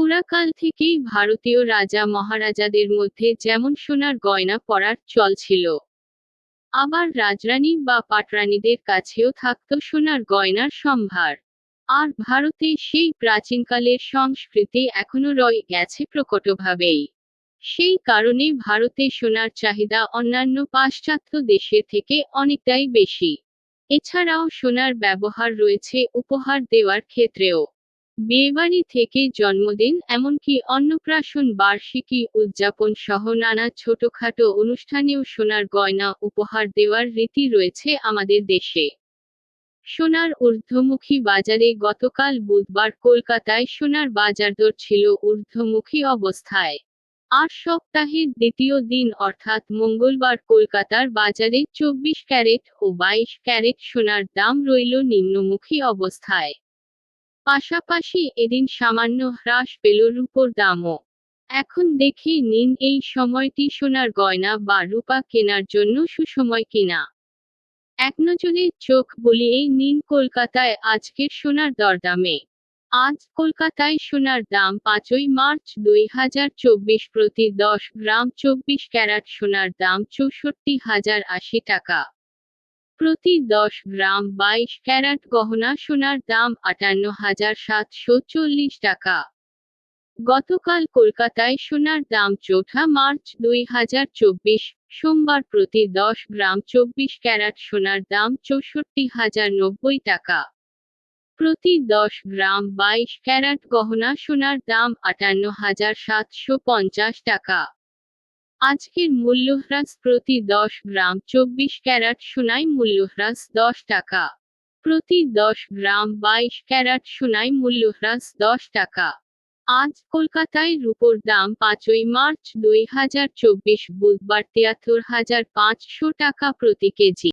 পুরাকাল থেকেই ভারতীয় রাজা মহারাজাদের মধ্যে যেমন সোনার গয়না পরার চল ছিল, আবার রাজরানী বা পাটরানীদের কাছেও থাকত সোনার গয়নার সম্ভার। আর ভারতে সেই প্রাচীনকালের সংস্কৃতি এখনও রয়ে গেছে প্রকটভাবেই। সেই কারণে ভারতে সোনার চাহিদা অন্যান্য পাশ্চাত্য দেশের থেকে অনেকটাই বেশি। এছাড়াও সোনার ব্যবহার রয়েছে উপহার দেওয়ার ক্ষেত্রেও। বিয়েবাড়ি থেকে জন্মদিন, এমনকি অন্নপ্রাশন, বার্ষিকী উদযাপন সহ নানা ছোটখাটো অনুষ্ঠানেও সোনার গয়না উপহার দেওয়ার রীতি রয়েছে আমাদের দেশে। সোনার ঊর্ধ্বমুখী বাজারে গতকাল বুধবার কলকাতায় সোনার বাজারদর ছিল ঊর্ধ্বমুখী অবস্থায়। আর সপ্তাহের দ্বিতীয় দিন, অর্থাৎ মঙ্গলবার কলকাতার বাজারে চব্বিশ ক্যারেট ও বাইশ ক্যারেট সোনার দাম রইল নিম্নমুখী অবস্থায়। পাশাপাশি এদিন সামান্য হ্রাস পেল রূপোর দামও। এখন দেখে নিন এই সময়টি সোনার গয়না বা রূপা কেনার জন্য সুসময় কিনা। এক নজরে চোখ বুলিয়ে নিন কলকাতায় আজকের সোনার দরদামে। আজ কলকাতায় সোনার দাম পাঁচই মার্চ দুই হাজার চব্বিশ প্রতি দশ গ্রাম চব্বিশ ক্যারাট, সোনার দাম চৌষট্টি হাজার আশি টাকা। প্রতি দশ গ্রাম বাইশ ক্যারাট গহনা সোনার দাম আটান্ন হাজার সাতশো চল্লিশ টাকা। গতকাল কলকাতায় সোনার দাম চৌঠা মার্চ দুই হাজার চব্বিশ, সোমবার প্রতি দশ গ্রাম চব্বিশ ক্যারাট সোনার দাম চৌষট্টি হাজার নব্বই টাকা। প্রতি দশ গ্রাম বাইশ ক্যারাট গহনা সোনার দাম আটান্ন হাজার সাতশো পঞ্চাশ টাকা। আজকের মূল্যহ্রাস প্রতি দশ গ্রাম চব্বিশ ক্যারাট সোনায় মূল্যহ্রাস দশ টাকা। প্রতি দশ গ্রাম বাইশ ক্যারাট সোনায় মূল্যহ্রাস দশ টাকা। আজ কলকাতায় রুপোর দাম পাঁচই মার্চ দুই হাজার চব্বিশ, বুধবার তিয়াত্তর হাজার পাঁচশো টাকা প্রতি কেজি।